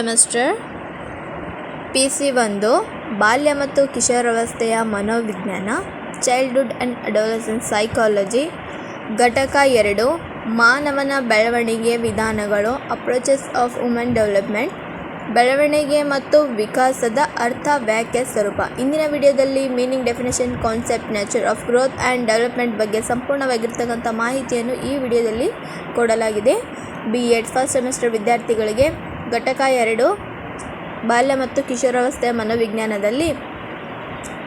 Semester. P C ಒಂದು, ಬಾಲ್ಯ ಮತ್ತು ಕಿಶೋರಾವಸ್ಥೆಯ ಮನೋವಿಜ್ಞಾನ ಚೈಲ್ಡ್ಹುಡ್ ಆ್ಯಂಡ್ ಅಡೋಲಸೆನ್ಸ್ ಸೈಕಾಲಜಿ ಘಟಕ ಎರಡು, ಮಾನವನ ಬೆಳವಣಿಗೆ ವಿಧಾನಗಳು ಅಪ್ರೋಚಸ್ ಆಫ್ ವುಮೆನ್ ಡೆವಲಪ್ಮೆಂಟ್ ಬೆಳವಣಿಗೆ ಮತ್ತು ವಿಕಾಸದ ಅರ್ಥ ವ್ಯಾಖ್ಯೆ ಸ್ವರೂಪ. ಇಂದಿನ ವಿಡಿಯೋದಲ್ಲಿ meaning definition concept nature of growth and development ಬಗ್ಗೆ ಸಂಪೂರ್ಣವಾಗಿರ್ತಕ್ಕಂಥ ಮಾಹಿತಿಯನ್ನು ಈ ವಿಡಿಯೋದಲ್ಲಿ ಕೊಡಲಾಗಿದೆ. ಬಿ ಎಡ್ ಫಸ್ಟ್ ಸೆಮಿಸ್ಟರ್ ವಿದ್ಯಾರ್ಥಿಗಳಿಗೆ ಘಟಕ ಎರಡು, ಬಾಲ್ಯ ಮತ್ತು ಕಿಶೋರಾವಸ್ಥೆಯ ಮನೋವಿಜ್ಞಾನದಲ್ಲಿ.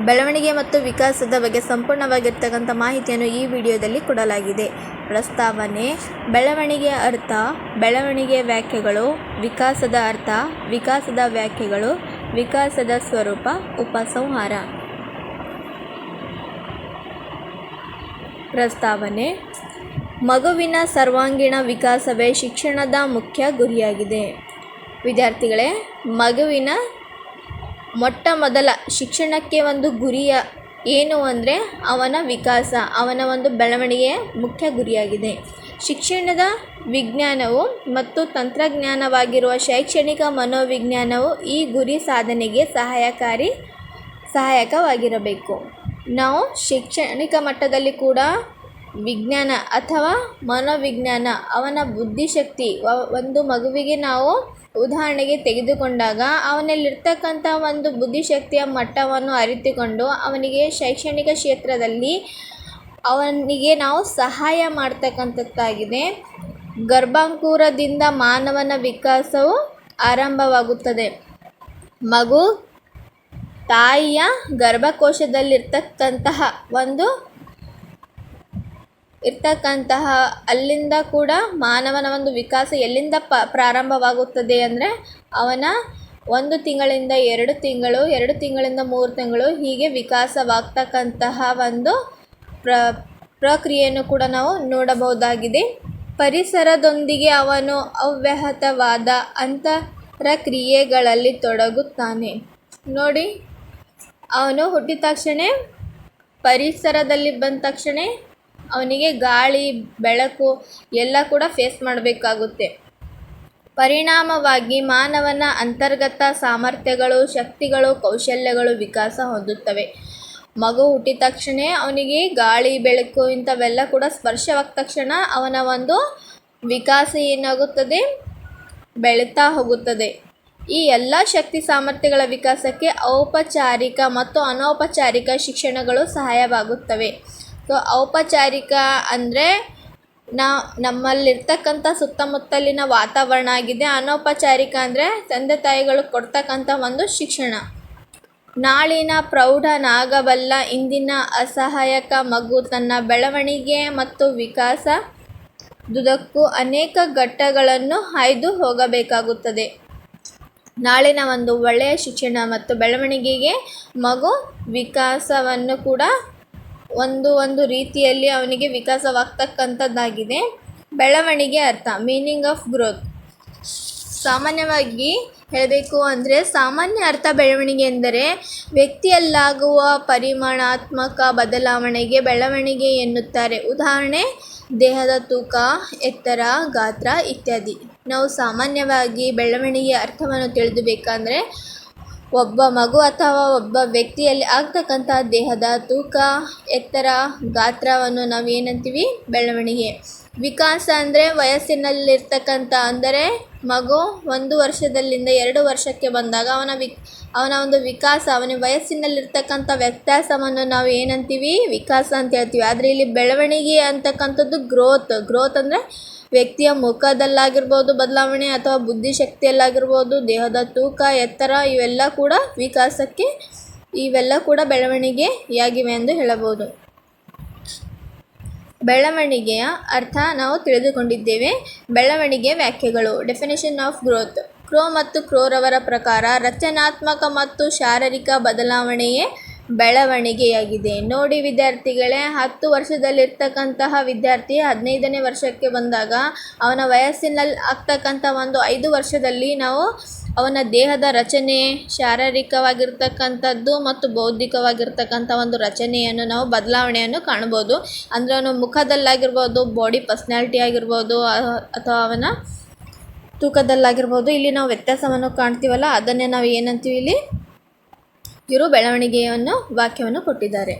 ಬೆಳವಣಿಗೆ ಮತ್ತು ವಿಕಾಸದ ಬಗ್ಗೆ ಸಂಪೂರ್ಣವಾಗಿರ್ತಕ್ಕಂಥ ಮಾಹಿತಿಯನ್ನು ಈ ವಿಡಿಯೋದಲ್ಲಿ ಕೊಡಲಾಗಿದೆ. ಪ್ರಸ್ತಾವನೆ ಬೆಳವಣಿಗೆಯ ಅರ್ಥ ಬೆಳವಣಿಗೆಯ ವ್ಯಾಖ್ಯೆಗಳು, ವಿಕಾಸದ ಅರ್ಥ, ವಿಕಾಸದ ವ್ಯಾಖ್ಯೆಗಳು, ವಿಕಾಸದ ಸ್ವರೂಪ, ಉಪಸಂಹಾರ. ಪ್ರಸ್ತಾವನೆ, ಮಗುವಿನ ಸರ್ವಾಂಗೀಣ ವಿಕಾಸವೇ ಶಿಕ್ಷಣದ ಮುಖ್ಯ ಗುರಿಯಾಗಿದೆ. ವಿದ್ಯಾರ್ಥಿಗಳೇ, ಮಗುವಿನ ಮೊಟ್ಟ ಮೊದಲ ಶಿಕ್ಷಣಕ್ಕೆ ಒಂದು ಗುರಿಯ ಏನು ಅಂದರೆ ಅವನ ವಿಕಾಸ, ಅವನ ಒಂದು ಬೆಳವಣಿಗೆಯ ಮುಖ್ಯ ಗುರಿಯಾಗಿದೆ. ಶಿಕ್ಷಣದ ವಿಜ್ಞಾನವು ಮತ್ತು ತಂತ್ರಜ್ಞಾನವಾಗಿರುವ ಶೈಕ್ಷಣಿಕ ಮನೋವಿಜ್ಞಾನವು ಈ ಗುರಿ ಸಾಧನೆಗೆ ಸಹಾಯಕಾರಿ, ಸಹಾಯಕವಾಗಿರಬೇಕು. ನಾವು ಶೈಕ್ಷಣಿಕ ಮಟ್ಟದಲ್ಲಿ ಕೂಡ ವಿಜ್ಞಾನ ಅಥವಾ ಮನೋವಿಜ್ಞಾನ, ಅವನ ಬುದ್ಧಿಶಕ್ತಿ ಒಂದು ಮಗುವಿಗೆ ನಾವು ಉದಾಹರಣೆಗೆ ತೆಗೆದುಕೊಂಡಾಗ ಅವನಲ್ಲಿರ್ತಕ್ಕಂಥ ಒಂದು ಬುದ್ಧಿಶಕ್ತಿಯ ಮಟ್ಟವನ್ನು ಅರಿತುಕೊಂಡು ಅವನಿಗೆ ಶೈಕ್ಷಣಿಕ ಕ್ಷೇತ್ರದಲ್ಲಿ ಅವನಿಗೆ ನಾವು ಸಹಾಯ ಮಾಡ್ತಕ್ಕಂಥದ್ದಾಗಿದೆ. ಗರ್ಭಾಂಕುರದಿಂದ ಮಾನವನ ವಿಕಾಸವು ಆರಂಭವಾಗುತ್ತದೆ. ಮಗು ತಾಯಿಯ ಗರ್ಭಕೋಶದಲ್ಲಿರ್ತಕ್ಕಂತಹ ಒಂದು ಇರ್ತಕ್ಕಂತಹ ಅಲ್ಲಿಂದ ಕೂಡ ಮಾನವನ ಒಂದು ವಿಕಾಸ ಎಲ್ಲಿಂದ ಪ, ಪ್ರಾರಂಭವಾಗುತ್ತದೆ ಅಂದರೆ ಅವನ ಒಂದು ತಿಂಗಳಿಂದ ಎರಡು ತಿಂಗಳು, ಎರಡು ತಿಂಗಳಿಂದ ಮೂರು ತಿಂಗಳು ಹೀಗೆ ವಿಕಾಸವಾಗ್ತಕ್ಕಂತಹ ಒಂದು ಪ್ರ, ಪ್ರಕ್ರಿಯೆಯನ್ನು ಕೂಡ ನಾವು ನೋಡಬಹುದಾಗಿದೆ. ಪರಿಸರದೊಂದಿಗೆ ಅವನು ಅವ್ಯಾಹತವಾದ ಅಂತರಕ್ರಿಯೆಗಳಲ್ಲಿ ತೊಡಗುತ್ತಾನೆ. ನೋಡಿ, ಅವನು ಹುಟ್ಟಿದ ತಕ್ಷಣ, ಪರಿಸರದಲ್ಲಿ ಬಂದ ತಕ್ಷಣ ಅವನಿಗೆ ಗಾಳಿ, ಬೆಳಕು ಎಲ್ಲ ಕೂಡ ಫೇಸ್ ಮಾಡಬೇಕಾಗುತ್ತೆ. ಪರಿಣಾಮವಾಗಿ ಮಾನವನ ಅಂತರ್ಗತ ಸಾಮರ್ಥ್ಯಗಳು, ಶಕ್ತಿಗಳು, ಕೌಶಲ್ಯಗಳು ವಿಕಾಸ ಹೊಂದುತ್ತವೆ. ಮಗು ಹುಟ್ಟಿದ ತಕ್ಷಣ ಅವನಿಗೆ ಗಾಳಿ, ಬೆಳಕು ಇಂಥವೆಲ್ಲ ಕೂಡ ಸ್ಪರ್ಶವಾದ ತಕ್ಷಣ ಅವನ ಒಂದು ವಿಕಾಸ ಏನಾಗುತ್ತದೆ? ಬೆಳೀತಾ ಹೋಗುತ್ತದೆ. ಈ ಎಲ್ಲ ಶಕ್ತಿ ಸಾಮರ್ಥ್ಯಗಳ ವಿಕಾಸಕ್ಕೆ ಔಪಚಾರಿಕ ಮತ್ತು ಅನೌಪಚಾರಿಕ ಶಿಕ್ಷಣಗಳು ಸಹಾಯವಾಗುತ್ತವೆ. ಸೊ ಔಪಚಾರಿಕ ಅಂದರೆ ನಾ, ನಮ್ಮಲ್ಲಿರ್ತಕ್ಕಂಥ ಸುತ್ತಮುತ್ತಲಿನ ವಾತಾವರಣ ಆಗಿದೆ. ಅನೌಪಚಾರಿಕ ಅಂದರೆ ತಂದೆ ತಾಯಿಗಳು ಕೊಡ್ತಕ್ಕಂಥ ಒಂದು ಶಿಕ್ಷಣ. ನಾಳಿನ ಪ್ರೌಢನಾಗಬಲ್ಲ ಇಂದಿನ ಅಸಹಾಯಕ ಮಗು ತನ್ನ ಬೆಳವಣಿಗೆ ಮತ್ತು ವಿಕಾಸ ದುದಕ್ಕೂ ಅನೇಕ ಘಟ್ಟಗಳನ್ನು ಹಾಯ್ದು ಹೋಗಬೇಕಾಗುತ್ತದೆ. ನಾಳಿನ ಒಂದು ಒಳ್ಳೆಯ ಶಿಕ್ಷಣ ಮತ್ತು ಬೆಳವಣಿಗೆಗೆ ಮಗು ವಿಕಾಸವನ್ನು ಕೂಡ ಒಂದು ಒಂದು ರೀತಿಯಲ್ಲಿ ಅವನಿಗೆ ವಿಕಾಸವಾಗ್ತಕ್ಕಂಥದ್ದಾಗಿದೆ. ಬೆಳವಣಿಗೆ ಅರ್ಥ ಮೀನಿಂಗ್ ಆಫ್ ಗ್ರೋತ್ ಸಾಮಾನ್ಯವಾಗಿ ಹೇಳಬೇಕು ಅಂದರೆ ಸಾಮಾನ್ಯ ಅರ್ಥ ಬೆಳವಣಿಗೆ ಎಂದರೆ ವ್ಯಕ್ತಿಯಲ್ಲಾಗುವ ಪರಿಮಾಣಾತ್ಮಕ ಬದಲಾವಣೆಗೆ ಬೆಳವಣಿಗೆ ಎನ್ನುತ್ತಾರೆ. ಉದಾಹರಣೆ, ದೇಹದ ತೂಕ, ಎತ್ತರ, ಗಾತ್ರ ಇತ್ಯಾದಿ. ನಾವು ಸಾಮಾನ್ಯವಾಗಿ ಬೆಳವಣಿಗೆಯ ಅರ್ಥವನ್ನು ತಿಳಿದುಬೇಕಂದ್ರೆ ಒಬ್ಬ ಮಗು ಅಥವಾ ಒಬ್ಬ ವ್ಯಕ್ತಿಯಲ್ಲಿ ಆಗ್ತಕ್ಕಂಥ ದೇಹದ ತೂಕ, ಎತ್ತರ, ಗಾತ್ರವನ್ನು ನಾವು ಏನಂತೀವಿ? ಬೆಳವಣಿಗೆ. ವಿಕಾಸ ಅಂದರೆ ವಯಸ್ಸಿನಲ್ಲಿರ್ತಕ್ಕಂಥ, ಅಂದರೆ ಮಗು ಒಂದು ವರ್ಷದಲ್ಲಿಂದ ಎರಡು ವರ್ಷಕ್ಕೆ ಬಂದಾಗ ಅವನ ವಿಕ್ ಅವನ ಒಂದು ವಿಕಾಸ, ಅವನ ವಯಸ್ಸಿನಲ್ಲಿರ್ತಕ್ಕಂಥ ವ್ಯತ್ಯಾಸವನ್ನು ನಾವು ಏನಂತೀವಿ? ವಿಕಾಸ ಅಂತ ಹೇಳ್ತೀವಿ. ಆದರೆ ಇಲ್ಲಿ ಬೆಳವಣಿಗೆ ಅಂತಕ್ಕಂಥದ್ದು ಗ್ರೋತ್ ಗ್ರೋತ್ ಅಂದರೆ ವ್ಯಕ್ತಿಯ ಮುಖದಲ್ಲಾಗಿರ್ಬೋದು, ಬದಲಾವಣೆ ಅಥವಾ ಬುದ್ಧಿಶಕ್ತಿಯಲ್ಲಾಗಿರ್ಬೋದು, ದೇಹದ ತೂಕ, ಎತ್ತರ ಇವೆಲ್ಲ ಕೂಡ ವಿಕಾಸಕ್ಕೆ, ಇವೆಲ್ಲ ಕೂಡ ಬೆಳವಣಿಗೆಯಾಗಿವೆ ಎಂದು ಹೇಳಬಹುದು. ಬೆಳವಣಿಗೆಯ ಅರ್ಥ ನಾವು ತಿಳಿದುಕೊಂಡಿದ್ದೇವೆ. ಬೆಳವಣಿಗೆ ವ್ಯಾಖ್ಯೆಗಳು. ಡೆಫಿನೇಷನ್ ಆಫ್ ಗ್ರೋತ್ ಕ್ರೋ ಮತ್ತು ಕ್ರೋರವರ ಪ್ರಕಾರ ರಚನಾತ್ಮಕ ಮತ್ತು ಶಾರೀರಿಕ ಬದಲಾವಣೆಯೇ ಬೆಳವಣಿಗೆಯಾಗಿದೆ. ನೋಡಿ ವಿದ್ಯಾರ್ಥಿಗಳೇ, ಹತ್ತು ವರ್ಷದಲ್ಲಿರ್ತಕ್ಕಂತಹ ವಿದ್ಯಾರ್ಥಿ ಹದಿನೈದನೇ ವರ್ಷಕ್ಕೆ ಬಂದಾಗ ಅವನ ವಯಸ್ಸಿನಲ್ಲಿ ಆಗ್ತಕ್ಕಂಥ ಒಂದು ಐದು ವರ್ಷದಲ್ಲಿ ನಾವು ಅವನ ದೇಹದ ರಚನೆ, ಶಾರೀರಿಕವಾಗಿರ್ತಕ್ಕಂಥದ್ದು ಮತ್ತು ಬೌದ್ಧಿಕವಾಗಿರ್ತಕ್ಕಂಥ ಒಂದು ರಚನೆಯನ್ನು ನಾವು, ಬದಲಾವಣೆಯನ್ನು ಕಾಣ್ಬೋದು ಅಂದರೆ ಅವನ ಮುಖದಲ್ಲಾಗಿರ್ಬೋದು ಬಾಡಿ ಪರ್ಸ್ನಾಲಿಟಿ ಆಗಿರ್ಬೋದು ಅಥವಾ ಅವನ ತೂಕದಲ್ಲಾಗಿರ್ಬೋದು, ಇಲ್ಲಿ ನಾವು ವ್ಯತ್ಯಾಸವನ್ನು ಕಾಣ್ತೀವಲ್ಲ, ಅದನ್ನೇ ನಾವು ಏನಂತೀವಿ ಇಲ್ಲಿ? ಇವರು ಬೆಳವಣಿಗೆಯನ್ನು ವಾಕ್ಯವನ್ನು ಕೊಟ್ಟಿದ್ದಾರೆ.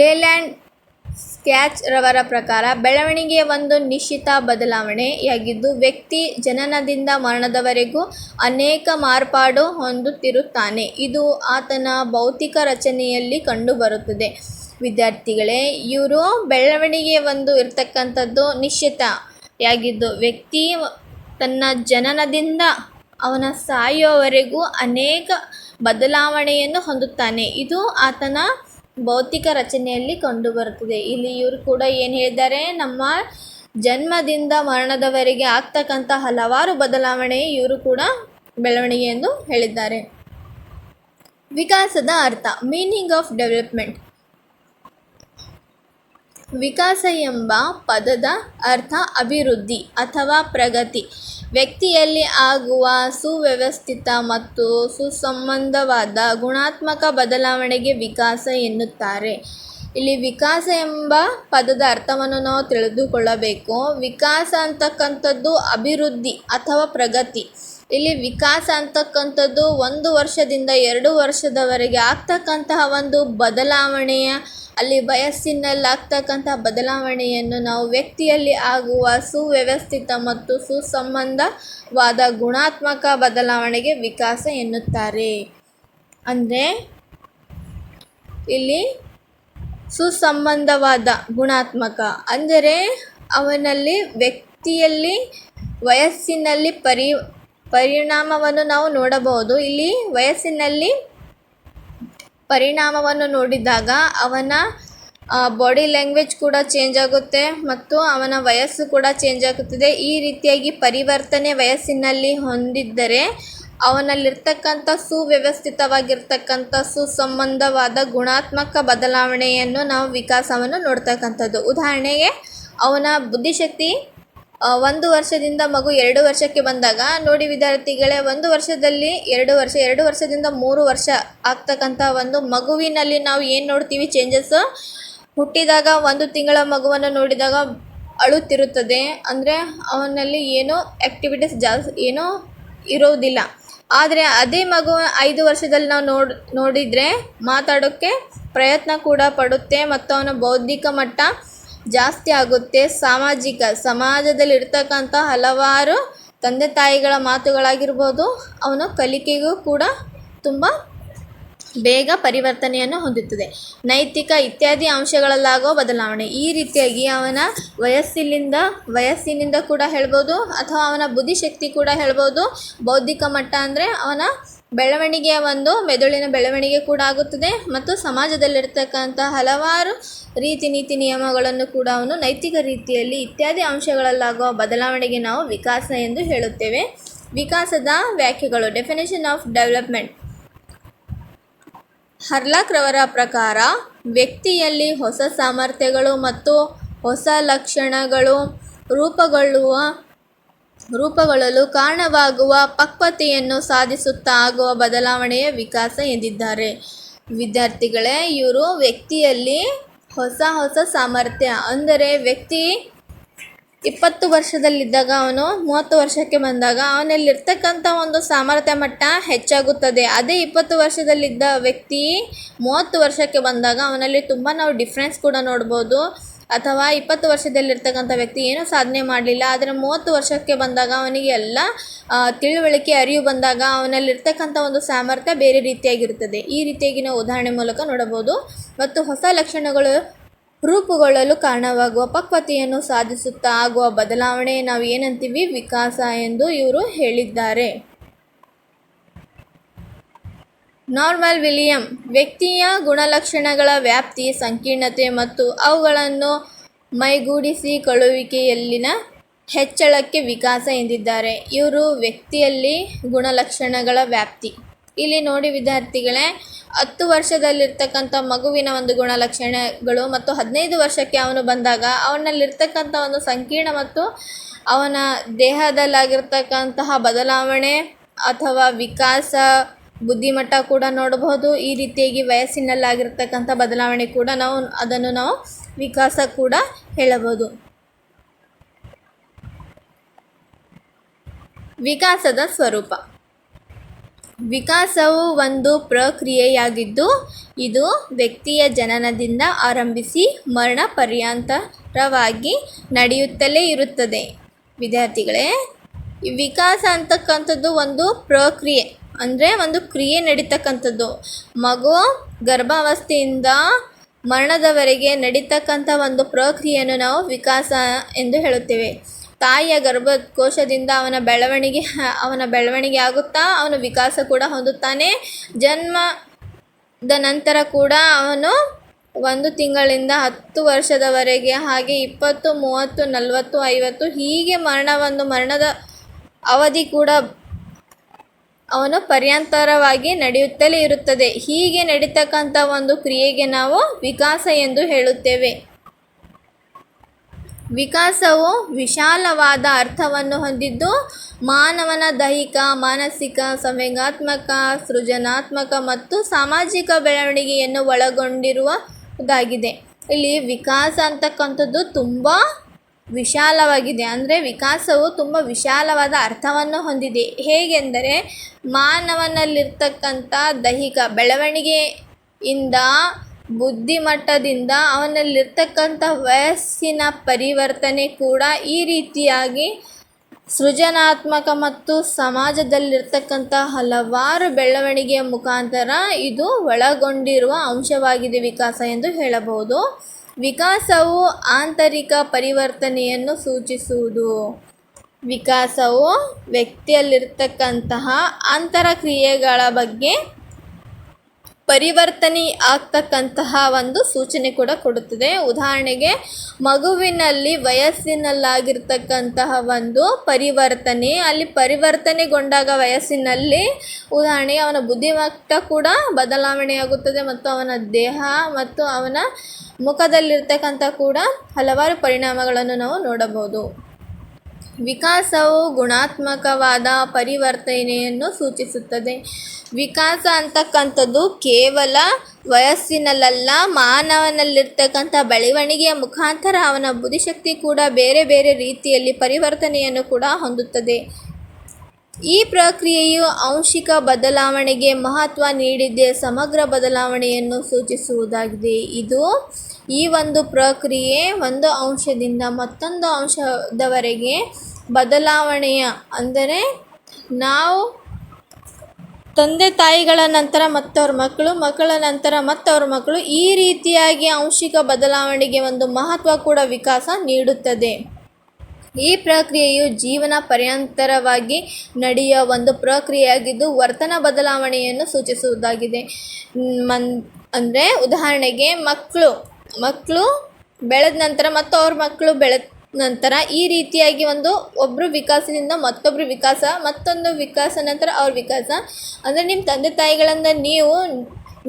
ಲೇಲ್ಯಾಂಡ್ ಸ್ಕ್ಯಾಚ್ ರವರ ಪ್ರಕಾರ ಬೆಳವಣಿಗೆಯ ಒಂದು ನಿಶ್ಚಿತ ಬದಲಾವಣೆಯಾಗಿದ್ದು, ವ್ಯಕ್ತಿ ಜನನದಿಂದ ಮರಣದವರೆಗೂ ಅನೇಕ ಮಾರ್ಪಾಡು ಹೊಂದುತ್ತಿರುತ್ತಾನೆ. ಇದು ಆತನ ಭೌತಿಕ ರಚನೆಯಲ್ಲಿ ಕಂಡುಬರುತ್ತದೆ. ವಿದ್ಯಾರ್ಥಿಗಳೇ ಇವರು ಬೆಳವಣಿಗೆಯ ಒಂದು ಇರತಕ್ಕಂಥದ್ದು ನಿಶ್ಚಿತ ಯಾಗಿದ್ದು, ವ್ಯಕ್ತಿ ತನ್ನ ಜನನದಿಂದ ಅವನ ಸಾಯುವವರೆಗೂ ಅನೇಕ ಬದಲಾವಣೆಯನ್ನು ಹೊಂದುತ್ತಾನೆ. ಇದು ಆತನ ಭೌತಿಕ ರಚನೆಯಲ್ಲಿ ಕಂಡುಬರುತ್ತದೆ. ಇಲ್ಲಿ ಇವರು ಕೂಡ ಏನು ಹೇಳಿದ್ದಾರೆ, ನಮ್ಮ ಜನ್ಮದಿಂದ ಮರಣದವರೆಗೆ ಆಗ್ತಕ್ಕಂಥ ಹಲವಾರು ಬದಲಾವಣೆ ಇವರು ಕೂಡ ಬೆಳವಣಿಗೆ ಎಂದು ಹೇಳಿದ್ದಾರೆ. ವಿಕಾಸದ ಅರ್ಥ, ಮೀನಿಂಗ್ ಆಫ್ ಡೆವಲಪ್ಮೆಂಟ್. ವಿಕಾಸ ಎಂಬ ಪದದ ಅರ್ಥ ಅಭಿವೃದ್ಧಿ ಅಥವಾ ಪ್ರಗತಿ. ವ್ಯಕ್ತಿಯಲ್ಲಿ ಆಗುವ ಸುವ್ಯವಸ್ಥಿತ ಮತ್ತು ಸುಸಂಬಂಧವಾದ ಗುಣಾತ್ಮಕ ಬದಲಾವಣೆಗೆ ವಿಕಾಸ ಎನ್ನುತ್ತಾರೆ. ಇಲ್ಲಿ ವಿಕಾಸ ಎಂಬ ಪದದ ಅರ್ಥವನ್ನು ನಾವು ತಿಳಿದುಕೊಳ್ಳಬೇಕು. ವಿಕಾಸ ಅಂತಕ್ಕಂಥದ್ದು ಅಭಿವೃದ್ಧಿ ಅಥವಾ ಪ್ರಗತಿ. ಇಲ್ಲಿ ವಿಕಾಸ ಅಂತಕ್ಕಂಥದ್ದು ಒಂದು ವರ್ಷದಿಂದ ಎರಡು ವರ್ಷದವರೆಗೆ ಆಗ್ತಕ್ಕಂತಹ ಒಂದು ಬದಲಾವಣೆಯ ಅಲ್ಲಿ ವಯಸ್ಸಿನಲ್ಲಾಗ್ತಕ್ಕಂಥ ಬದಲಾವಣೆಯನ್ನು ನಾವು ವ್ಯಕ್ತಿಯಲ್ಲಿ ಆಗುವ ಸುವ್ಯವಸ್ಥಿತ ಮತ್ತು ಸುಸಂಬಂಧವಾದ ಗುಣಾತ್ಮಕ ಬದಲಾವಣೆಗೆ ವಿಕಾಸ ಎನ್ನುತ್ತಾರೆ. ಅಂದರೆ, ಇಲ್ಲಿ ಸುಸಂಬಂಧವಾದ ಗುಣಾತ್ಮಕ, ಅಂದರೆ ಅವನಲ್ಲಿ ವ್ಯಕ್ತಿಯಲ್ಲಿ ವಯಸ್ಸಿನಲ್ಲಿ ಪರಿ, ಪರಿಣಾಮವನ್ನು ನಾವು ನೋಡಬಹುದು. ಇಲ್ಲಿ ವಯಸ್ಸಿನಲ್ಲಿ ಪರಿಣಾಮವನ್ನು ನೋಡಿದಾಗ ಅವನ ಬಾಡಿ ಲ್ಯಾಂಗ್ವೇಜ್ ಕೂಡ ಚೇಂಜ್ ಆಗುತ್ತೆ ಮತ್ತು ಅವನ ವಯಸ್ಸು ಕೂಡ ಚೇಂಜ್ ಆಗುತ್ತದೆ. ಈ ರೀತಿಯಾಗಿ ಪರಿವರ್ತನೆ ವಯಸ್ಸಿನಲ್ಲಿ ಹೊಂದಿದ್ದರೆ ಅವನಲ್ಲಿರ್ತಕ್ಕಂಥ ಸುವ್ಯವಸ್ಥಿತವಾಗಿರ್ತಕ್ಕಂಥ ಸುಸಂಬಂಧವಾದ ಗುಣಾತ್ಮಕ ಬದಲಾವಣೆಯನ್ನು ನಾವು ವಿಕಾಸವನ್ನು ನೋಡ್ತಕ್ಕಂಥದ್ದು. ಉದಾಹರಣೆಗೆ, ಅವನ ಬುದ್ಧಿಶಕ್ತಿ ಒಂದು ವರ್ಷದಿಂದ ಮಗು ಎರಡು ವರ್ಷಕ್ಕೆ ಬಂದಾಗ, ನೋಡಿ ವಿದ್ಯಾರ್ಥಿಗಳೇ, ಒಂದು ವರ್ಷದಲ್ಲಿ ಎರಡು ವರ್ಷ, ಎರಡು ವರ್ಷದಿಂದ ಮೂರು ವರ್ಷ ಆಗ್ತಕ್ಕಂಥ ಒಂದು ಮಗುವಿನಲ್ಲಿ ನಾವು ಏನು ನೋಡ್ತೀವಿ ಚೇಂಜಸ್ ಹುಟ್ಟಿದಾಗ, ಒಂದು ತಿಂಗಳ ಮಗುವನ್ನು ನೋಡಿದಾಗ ಅಳುತ್ತಿರುತ್ತದೆ. ಅಂದರೆ ಅವನಲ್ಲಿ ಏನೋ ಆ್ಯಕ್ಟಿವಿಟೀಸ್ ಜಾಸ್ತಿ ಏನೋ ಇರೋದಿಲ್ಲ. ಆದರೆ ಅದೇ ಮಗು ಐದು ವರ್ಷದಲ್ಲಿ ನಾವು ನೋಡ್, ನೋಡಿದರೆ ಮಾತಾಡೋಕ್ಕೆ ಪ್ರಯತ್ನ ಕೂಡ ಪಡುತ್ತೆ ಮತ್ತು ಅವನ ಬೌದ್ಧಿಕ ಮಟ್ಟ ಜಾಸ್ತಿ ಆಗುತ್ತೆ. ಸಾಮಾಜಿಕ ಸಮಾಜದಲ್ಲಿ ಇರ್ತಕ್ಕಂಥ ಹಲವಾರು ತಂದೆ ತಾಯಿಗಳ ಮಾತುಗಳಾಗಿರ್ಬೋದು, ಅವನ ಕಲಿಕೆಗೂ ಕೂಡ ತುಂಬ ಬೇಗ ಪರಿವರ್ತನೆಯನ್ನು ಹೊಂದುತ್ತದೆ. ನೈತಿಕ ಇತ್ಯಾದಿ ಅಂಶಗಳಲ್ಲಾಗೋ ಬದಲಾವಣೆ. ಈ ರೀತಿಯಾಗಿ ಅವನ ವಯಸ್ಸಿನಿಂದ ವಯಸ್ಸಿನಿಂದ ಕೂಡ ಹೇಳ್ಬೋದು, ಅಥವಾ ಅವನ ಬುದ್ಧಿಶಕ್ತಿ ಕೂಡ ಹೇಳ್ಬೋದು. ಬೌದ್ಧಿಕ ಮಟ್ಟ ಅಂದರೆ ಅವನ ಬೆಳವಣಿಗೆಯ ಒಂದು ಮೆದುಳಿನ ಬೆಳವಣಿಗೆ ಕೂಡ ಆಗುತ್ತದೆ ಮತ್ತು ಸಮಾಜದಲ್ಲಿರ್ತಕ್ಕಂಥ ಹಲವಾರು ರೀತಿ ನೀತಿ ನಿಯಮಗಳನ್ನು ಕೂಡ ಅವನು ನೈತಿಕ ರೀತಿಯಲ್ಲಿ ಇತ್ಯಾದಿ ಅಂಶಗಳಲ್ಲಾಗುವ ಬದಲಾವಣೆಗೆ ನಾವು ವಿಕಾಸ ಎಂದು ಹೇಳುತ್ತೇವೆ. ವಿಕಾಸದ ವ್ಯಾಖ್ಯೆಗಳು. ಡೆಫಿನೇಷನ್ ಆಫ್ ಡೆವಲಪ್ಮೆಂಟ್ ಹರ್ಲಾಕ್ ರವರ ಪ್ರಕಾರ ವ್ಯಕ್ತಿಯಲ್ಲಿ ಹೊಸ ಸಾಮರ್ಥ್ಯಗಳು ಮತ್ತು ಹೊಸ ಲಕ್ಷಣಗಳು ರೂಪುಗೊಳ್ಳುವ ರೂಪುಗೊಳ್ಳಲು ಕಾರಣವಾಗುವ ಪಕ್ವತೆಯನ್ನು ಸಾಧಿಸುತ್ತಾ ಆಗುವ ಬದಲಾವಣೆಯ ವಿಕಾಸ ಎಂದಿದ್ದಾರೆ. ವಿದ್ಯಾರ್ಥಿಗಳೇ, ಇವರು ವ್ಯಕ್ತಿಯಲ್ಲಿ ಹೊಸ ಹೊಸ ಸಾಮರ್ಥ್ಯ. ಅಂದರೆ ವ್ಯಕ್ತಿ ಇಪ್ಪತ್ತು ವರ್ಷದಲ್ಲಿದ್ದಾಗ ಅವನು ಮೂವತ್ತು ವರ್ಷಕ್ಕೆ ಬಂದಾಗ ಅವನಲ್ಲಿರ್ತಕ್ಕಂಥ ಒಂದು ಸಾಮರ್ಥ್ಯ ಮಟ್ಟ ಹೆಚ್ಚಾಗುತ್ತದೆ. ಅದೇ ಇಪ್ಪತ್ತು ವರ್ಷದಲ್ಲಿದ್ದ ವ್ಯಕ್ತಿ ಮೂವತ್ತು ವರ್ಷಕ್ಕೆ ಬಂದಾಗ ಅವನಲ್ಲಿ ತುಂಬ ನಾವು ಡಿಫ್ರೆನ್ಸ್ ಕೂಡ ನೋಡ್ಬೋದು. ಅಥವಾ ಇಪ್ಪತ್ತು ವರ್ಷದಲ್ಲಿರ್ತಕ್ಕಂಥ ವ್ಯಕ್ತಿ ಏನೂ ಸಾಧನೆ ಮಾಡಲಿಲ್ಲ, ಆದರೆ ಮೂವತ್ತು ವರ್ಷಕ್ಕೆ ಬಂದಾಗ ಅವನಿಗೆ ಎಲ್ಲ ತಿಳುವಳಿಕೆ ಅರಿವು ಬಂದಾಗ ಅವನಲ್ಲಿರ್ತಕ್ಕಂಥ ಒಂದು ಸಾಮರ್ಥ್ಯ ಬೇರೆ ರೀತಿಯಾಗಿರುತ್ತದೆ. ಈ ರೀತಿಯಾಗಿ ನಾವು ಉದಾಹರಣೆ ಮೂಲಕ ನೋಡಬಹುದು. ಮತ್ತು ಹೊಸ ಲಕ್ಷಣಗಳು ರೂಪುಗೊಳ್ಳಲು ಕಾರಣವಾಗುವ ಪಕ್ವತೆಯನ್ನು ಸಾಧಿಸುತ್ತಾ ಆಗುವ ಬದಲಾವಣೆ ನಾವು ಏನಂತೀವಿ? ವಿಕಾಸ ಎಂದು ಇವರು ಹೇಳಿದ್ದಾರೆ. ನಾರ್ಮಲ್ ವಿಲಿಯಂ, ವ್ಯಕ್ತಿಯ ಗುಣಲಕ್ಷಣಗಳ ವ್ಯಾಪ್ತಿ, ಸಂಕೀರ್ಣತೆ ಮತ್ತು ಅವುಗಳನ್ನು ಮೈಗೂಡಿಸಿಕೊಳ್ಳುವಿಕೆಯಲ್ಲಿನ ಹೆಚ್ಚಳಕ್ಕೆ ವಿಕಾಸ ಎಂದಿದ್ದಾರೆ. ಇವರು ವ್ಯಕ್ತಿಯಲ್ಲಿ ಗುಣಲಕ್ಷಣಗಳ ವ್ಯಾಪ್ತಿ. ಇಲ್ಲಿ ನೋಡಿ ವಿದ್ಯಾರ್ಥಿಗಳೇ, ಹತ್ತು ವರ್ಷದಲ್ಲಿರ್ತಕ್ಕಂಥ ಮಗುವಿನ ಒಂದು ಗುಣಲಕ್ಷಣಗಳು ಮತ್ತು ಹದಿನೈದು ವರ್ಷಕ್ಕೆ ಅವನು ಬಂದಾಗ ಅವನಲ್ಲಿರ್ತಕ್ಕಂಥ ಒಂದು ಸಂಕೀರ್ಣ ಮತ್ತು ಅವನ ದೇಹದಲ್ಲಾಗಿರ್ತಕ್ಕಂತಹ ಬದಲಾವಣೆ ಅಥವಾ ವಿಕಾಸ ಬುದ್ಧಿಮಟ್ಟ ಕೂಡ ನೋಡಬಹುದು, ಈ ರೀತಿಯಾಗಿ ವಯಸ್ಸಿನಲ್ಲಾಗಿರ್ತಕ್ಕಂಥ ಬದಲಾವಣೆ ಕೂಡ ನಾವು ಅದನ್ನು ನಾವು ವಿಕಾಸ ಕೂಡ ಹೇಳಬಹುದು. ವಿಕಾಸದ ಸ್ವರೂಪ. ವಿಕಾಸವು ಒಂದು ಪ್ರಕ್ರಿಯೆಯಾಗಿದ್ದು, ಇದು ವ್ಯಕ್ತಿಯ ಜನನದಿಂದ ಆರಂಭಿಸಿ ಮರಣ ಪರ್ಯಂತರವಾಗಿ ನಡೆಯುತ್ತಲೇ ಇರುತ್ತದೆ. ವಿದ್ಯಾರ್ಥಿಗಳೇ, ವಿಕಾಸ ಅಂತಕ್ಕಂಥದ್ದು ಒಂದು ಪ್ರಕ್ರಿಯೆ. ಅಂದರೆ ಒಂದು ಕ್ರಿಯೆ ನಡೀತಕ್ಕಂಥದ್ದು. ಮಗು ಗರ್ಭಾವಸ್ಥೆಯಿಂದ ಮರಣದವರೆಗೆ ನಡೀತಕ್ಕಂಥ ಒಂದು ಪ್ರಕ್ರಿಯೆಯನ್ನು ನಾವು ವಿಕಾಸ ಎಂದು ಹೇಳುತ್ತೇವೆ. ತಾಯಿಯ ಗರ್ಭಕೋಶದಿಂದ ಅವನ ಬೆಳವಣಿಗೆ ಅವನ ಬೆಳವಣಿಗೆ ಆಗುತ್ತಾ ಅವನು ವಿಕಾಸ ಕೂಡ ಹೊಂದುತ್ತಾನೆ. ಜನ್ಮದ ನಂತರ ಕೂಡ ಅವನು ಒಂದು ತಿಂಗಳಿಂದ ಹತ್ತು ವರ್ಷದವರೆಗೆ ಹಾಗೆ ಇಪ್ಪತ್ತು, ಮೂವತ್ತು, ನಲವತ್ತು, ಐವತ್ತು ಹೀಗೆ ಮರಣವನ್ನು, ಮರಣದ ಅವಧಿ ಕೂಡ ಅವನು ಪರ್ಯಂತರವಾಗಿ ನಡೆಯುತ್ತಲೇ ಇರುತ್ತದೆ. ಹೀಗೆ ನಡೀತಕ್ಕಂಥ ಒಂದು ಕ್ರಿಯೆಗೆ ನಾವು ವಿಕಾಸ ಎಂದು ಹೇಳುತ್ತೇವೆ. ವಿಕಾಸವು ವಿಶಾಲವಾದ ಅರ್ಥವನ್ನು ಹೊಂದಿದ್ದು, ಮಾನವನ ದೈಹಿಕ, ಮಾನಸಿಕ, ಸಂವೇಗಾತ್ಮಕ, ಸೃಜನಾತ್ಮಕ ಮತ್ತು ಸಾಮಾಜಿಕ ಬೆಳವಣಿಗೆಯನ್ನು ಒಳಗೊಂಡಿರುವುದಾಗಿದೆ. ಇಲ್ಲಿ ವಿಕಾಸ ಅಂತಕ್ಕಂಥದ್ದು ತುಂಬ ವಿಶಾಲವಾಗಿದೆ. ಅಂದರೆ ವಿಕಾಸವು ತುಂಬ ವಿಶಾಲವಾದ ಅರ್ಥವನ್ನು ಹೊಂದಿದೆ. ಹೇಗೆಂದರೆ ಮಾನವನಲ್ಲಿರ್ತಕ್ಕಂಥ ದೈಹಿಕ ಬೆಳವಣಿಗೆಯಿಂದ, ಬುದ್ಧಿಮಟ್ಟದಿಂದ, ಅವನಲ್ಲಿರ್ತಕ್ಕಂಥ ವಯಸ್ಸಿನ ಪರಿವರ್ತನೆ ಕೂಡ ಈ ರೀತಿಯಾಗಿ ಸೃಜನಾತ್ಮಕ ಮತ್ತು ಸಮಾಜದಲ್ಲಿರ್ತಕ್ಕಂಥ ಹಲವಾರು ಬೆಳವಣಿಗೆಯ ಮುಖಾಂತರ ಇದು ಒಳಗೊಂಡಿರುವ ಅಂಶವಾಗಿದೆ ವಿಕಾಸ ಎಂದು ಹೇಳಬಹುದು. ವಿಕಾಸವು ಆಂತರಿಕ ಪರಿವರ್ತನೆಯನ್ನು ಸೂಚಿಸುವುದು. ವಿಕಾಸವು ವ್ಯಕ್ತಿಯಲ್ಲಿರ್ತಕ್ಕಂತಹ ಆಂತರಕ್ರಿಯೆಗಳ ಬಗ್ಗೆ ಪರಿವರ್ತನೆ ಆಗ್ತಕ್ಕಂತಹ ಒಂದು ಸೂಚನೆ ಕೂಡ ಕೊಡುತ್ತದೆ. ಉದಾಹರಣೆಗೆ, ಮಗುವಿನಲ್ಲಿ ವಯಸ್ಸಿನಲ್ಲಾಗಿರ್ತಕ್ಕಂತಹ ಒಂದು ಪರಿವರ್ತನೆ. ಅಲ್ಲಿ ಪರಿವರ್ತನೆಗೊಂಡಾಗ ವಯಸ್ಸಿನಲ್ಲಿ, ಉದಾಹರಣೆಗೆ, ಅವನ ಬುದ್ಧಿಮಟ್ಟ ಕೂಡ ಬದಲಾವಣೆಯಾಗುತ್ತದೆ ಮತ್ತು ಅವನ ದೇಹ ಮತ್ತು ಅವನ ಮುಖದಲ್ಲಿರ್ತಕ್ಕಂಥ ಕೂಡ ಹಲವಾರು ಪರಿಣಾಮಗಳನ್ನು ನಾವು ನೋಡಬಹುದು. ವಿಕಾಸವು ಗುಣಾತ್ಮಕವಾದ ಪರಿವರ್ತನೆಯನ್ನು ಸೂಚಿಸುತ್ತದೆ. ವಿಕಾಸ ಅಂತಕ್ಕಂಥದ್ದು ಕೇವಲ ವಯಸ್ಸಿನಲ್ಲ ಮಾನವನಲ್ಲಿರ್ತಕ್ಕಂಥ ಬೆಳವಣಿಗೆಯ ಮುಖಾಂತರ ಅವನ ಬುದ್ಧಿಶಕ್ತಿ ಕೂಡ ಬೇರೆ ಬೇರೆ ರೀತಿಯಲ್ಲಿ ಪರಿವರ್ತನೆಯನ್ನು ಕೂಡ ಹೊಂದುತ್ತದೆ. ಈ ಪ್ರಕ್ರಿಯೆಯು ಆಂಶಿಕ ಬದಲಾವಣೆಗೆ ಮಹತ್ವ ನೀಡಿದೆ, ಸಮಗ್ರ ಬದಲಾವಣೆಯನ್ನು ಸೂಚಿಸುವುದಾಗಿದೆ. ಇದು ಈ ಒಂದು ಪ್ರಕ್ರಿಯೆ ಒಂದು ಅಂಶದಿಂದ ಮತ್ತೊಂದು ಅಂಶದವರೆಗೆ ಬದಲಾವಣೆಯ. ಅಂದರೆ ನಾವು ತಂದೆ ತಾಯಿಗಳ ನಂತರ ಮತ್ತವ್ರ ಮಕ್ಕಳು, ಮಕ್ಕಳ ನಂತರ ಮತ್ತವ್ರ ಮಕ್ಕಳು ಈ ರೀತಿಯಾಗಿ ಆಂಶಿಕ ಬದಲಾವಣೆಗೆ ಒಂದು ಮಹತ್ವ ಕೂಡ ವಿಕಾಸ ನೀಡುತ್ತದೆ. ಈ ಪ್ರಕ್ರಿಯೆಯು ಜೀವನ ಪರ್ಯಂತರವಾಗಿ ನಡೆಯುವ ಒಂದು ಪ್ರಕ್ರಿಯೆಯಾಗಿದ್ದು ವರ್ತನ ಬದಲಾವಣೆಯನ್ನು ಸೂಚಿಸುವುದಾಗಿದೆ. ಮನ್, ಅಂದರೆ ಉದಾಹರಣೆಗೆ ಮಕ್ಕಳು ಮಕ್ಕಳು ಬೆಳೆದ ನಂತರ ಮತ್ತು ಅವ್ರ ಮಕ್ಕಳು ಬೆಳೆದ ನಂತರ ಈ ರೀತಿಯಾಗಿ ಒಂದು ಒಬ್ಬರು ವಿಕಾಸದಿಂದ ಮತ್ತೊಬ್ಬರು ವಿಕಾಸ, ಮತ್ತೊಂದು ವಿಕಾಸ ನಂತರ ಅವ್ರ ವಿಕಾಸ. ಅಂದರೆ ನಿಮ್ಮ ತಂದೆ ತಾಯಿಗಳಿಂದ ನೀವು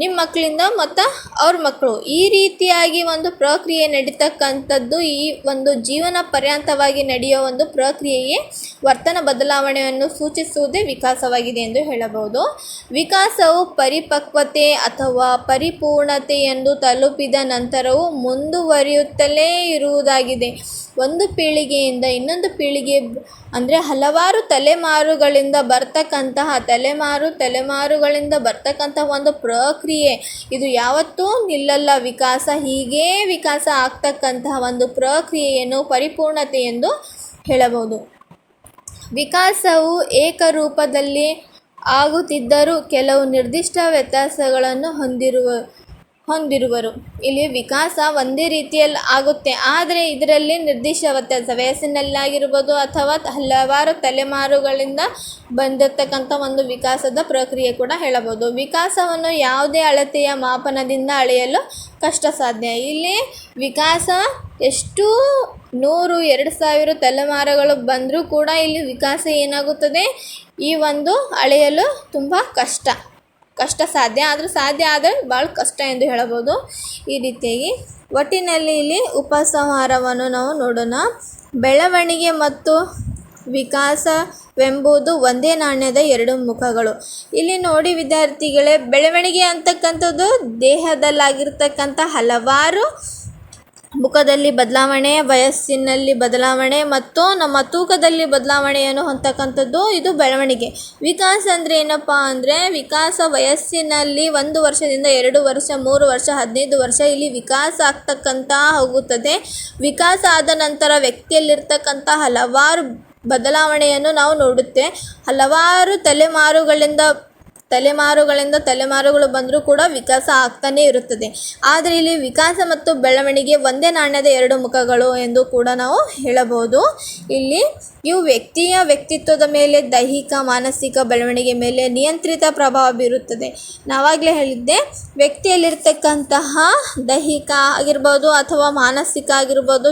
ನಿಮ್ಮ ಮಕ್ಕಳಿಂದ ಮತ್ತು ಅವ್ರ ಮಕ್ಕಳು. ಈ ರೀತಿಯಾಗಿ ಒಂದು ಪ್ರಕ್ರಿಯೆ ನಡೀತಕ್ಕಂಥದ್ದು ಈ ಒಂದು ಜೀವನ ಪರ್ಯಂತವಾಗಿ ನಡೆಯೋ ಒಂದು ಪ್ರಕ್ರಿಯೆಯೇ ವರ್ತನ ಬದಲಾವಣೆಯನ್ನು ಸೂಚಿಸುವುದೇ ವಿಕಾಸವಾಗಿದೆ ಎಂದು ಹೇಳಬಹುದು. ವಿಕಾಸವು ಪರಿಪಕ್ವತೆ ಅಥವಾ ಪರಿಪೂರ್ಣತೆಯನ್ನು ತಲುಪಿದ ನಂತರವೂ ಮುಂದುವರಿಯುತ್ತಲೇ ಇರುವುದಾಗಿದೆ. ಒಂದು ಪೀಳಿಗೆಯಿಂದ ಇನ್ನೊಂದು ಪೀಳಿಗೆ ಅಂದರೆ ಹಲವಾರು ತಲೆಮಾರುಗಳಿಂದ ಬರ್ತಕ್ಕಂತಹ ತಲೆಮಾರು ತಲೆಮಾರುಗಳಿಂದ ಬರ್ತಕ್ಕಂತಹ ಒಂದು ಪ್ರಕ್ರಿಯೆ. ಇದು ಯಾವತ್ತೂ ನಿಲ್ಲಲ್ಲ. ವಿಕಾಸ ಹೀಗೇ ವಿಕಾಸ ಆಗ್ತಕ್ಕಂತಹ ಒಂದು ಪ್ರಕ್ರಿಯೆಯನ್ನು ಪರಿಪೂರ್ಣತೆ ಎಂದು ಹೇಳಬಹುದು. ವಿಕಾಸವು ಏಕರೂಪದಲ್ಲಿ ಆಗುತ್ತಿದ್ದರೂ ಕೆಲವು ನಿರ್ದಿಷ್ಟ ವ್ಯತ್ಯಾಸಗಳನ್ನು ಹೊಂದಿರುವ ಹೊಂದಿರುವರು. ಇಲ್ಲಿ ವಿಕಾಸ ಒಂದೇ ರೀತಿಯಲ್ಲಿ ಆಗುತ್ತೆ. ಆದರೆ ಇದರಲ್ಲಿ ನಿರ್ದಿಷ್ಟ ವ್ಯತ್ಯಾಸ. ವಯಸ್ಸಿನಲ್ಲಾಗಿರ್ಬೋದು ಅಥವಾ ಹಲವಾರು ತಲೆಮಾರುಗಳಿಂದ ಬಂದಿರತಕ್ಕಂಥ ಒಂದು ವಿಕಾಸದ ಪ್ರಕ್ರಿಯೆ ಕೂಡ ಹೇಳಬಹುದು. ವಿಕಾಸವನ್ನು ಯಾವುದೇ ಅಳತೆಯ ಮಾಪನದಿಂದ ಅಳೆಯಲು ಕಷ್ಟ ಸಾಧ್ಯ ಇಲ್ಲಿ ವಿಕಾಸ ಎಷ್ಟು? ನೂರು, ಎರಡು ಸಾವಿರ ತಲೆಮಾರುಗಳು ಬಂದರೂ ಕೂಡ ಇಲ್ಲಿ ವಿಕಾಸ ಏನಾಗುತ್ತದೆ? ಈ ಒಂದು ಅಳೆಯಲು ತುಂಬ ಕಷ್ಟ. ಕಷ್ಟ ಸಾಧ್ಯ, ಆದರೂ ಸಾಧ್ಯ ಆದರೆ ಭಾಳ ಕಷ್ಟ ಎಂದು ಹೇಳಬಹುದು. ಈ ರೀತಿಯಾಗಿ ಒಟ್ಟಿನಲ್ಲಿ ಇಲ್ಲಿ ಉಪಸಂಹಾರವನ್ನು ನಾವು ನೋಡೋಣ. ಬೆಳವಣಿಗೆ ಮತ್ತು ವಿಕಾಸವೆಂಬುದು ಒಂದೇ ನಾಣ್ಯದ ಎರಡು ಮುಖಗಳು. ಇಲ್ಲಿ ನೋಡಿ ವಿದ್ಯಾರ್ಥಿಗಳೇ, ಬೆಳವಣಿಗೆ ಅಂತಕ್ಕಂಥದ್ದು ದೇಹದಲ್ಲಾಗಿರ್ತಕ್ಕಂಥ ಹಲವಾರು ಮುಖದಲ್ಲಿ ಬದಲಾವಣೆ, ವಯಸ್ಸಿನಲ್ಲಿ ಬದಲಾವಣೆ ಮತ್ತು ನಮ್ಮ ತೂಕದಲ್ಲಿ ಬದಲಾವಣೆಯನ್ನು ಹೊಂದತಕ್ಕಂಥದ್ದು ಇದು ಬೆಳವಣಿಗೆ. ವಿಕಾಸ ಅಂದರೆ ಏನಪ್ಪ ಅಂದರೆ ವಿಕಾಸ ವಯಸ್ಸಿನಲ್ಲಿ ಒಂದು ವರ್ಷದಿಂದ ಎರಡು ವರ್ಷ, ಮೂರು ವರ್ಷ, ಹದಿನೈದು ವರ್ಷ ಇಲ್ಲಿ ವಿಕಾಸ ಆಗ್ತಕ್ಕಂಥ ಹೋಗುತ್ತದೆ. ವಿಕಾಸ ಆದ ನಂತರ ವ್ಯಕ್ತಿಯಲ್ಲಿರ್ತಕ್ಕಂಥ ಹಲವಾರು ಬದಲಾವಣೆಯನ್ನು ನಾವು ನೋಡುತ್ತೆ ಹಲವಾರು ತಲೆಮಾರುಗಳಿಂದ ತಲೆಮಾರುಗಳಿಂದ ತಲೆಮಾರುಗಳು ಬಂದರೂ ಕೂಡ ವಿಕಾಸ ಆಗ್ತಾನೇ ಇರುತ್ತದೆ. ಆದರೆ ಇಲ್ಲಿ ವಿಕಾಸ ಮತ್ತು ಬೆಳವಣಿಗೆ ಒಂದೇ ನಾಣ್ಯದ ಎರಡು ಮುಖಗಳು ಎಂದು ಕೂಡ ನಾವು ಹೇಳಬಹುದು. ಇಲ್ಲಿ ಇವು ವ್ಯಕ್ತಿಯ ವ್ಯಕ್ತಿತ್ವದ ಮೇಲೆ ದೈಹಿಕ, ಮಾನಸಿಕ ಬೆಳವಣಿಗೆ ಮೇಲೆ ನಿಯಂತ್ರಿತ ಪ್ರಭಾವ ಬೀರುತ್ತದೆ. ನಾವಾಗಲೇ ಹೇಳಿದ್ದೆ, ವ್ಯಕ್ತಿಯಲ್ಲಿರ್ತಕ್ಕಂತಹ ದೈಹಿಕ ಆಗಿರ್ಬೋದು ಅಥವಾ ಮಾನಸಿಕ ಆಗಿರ್ಬೋದು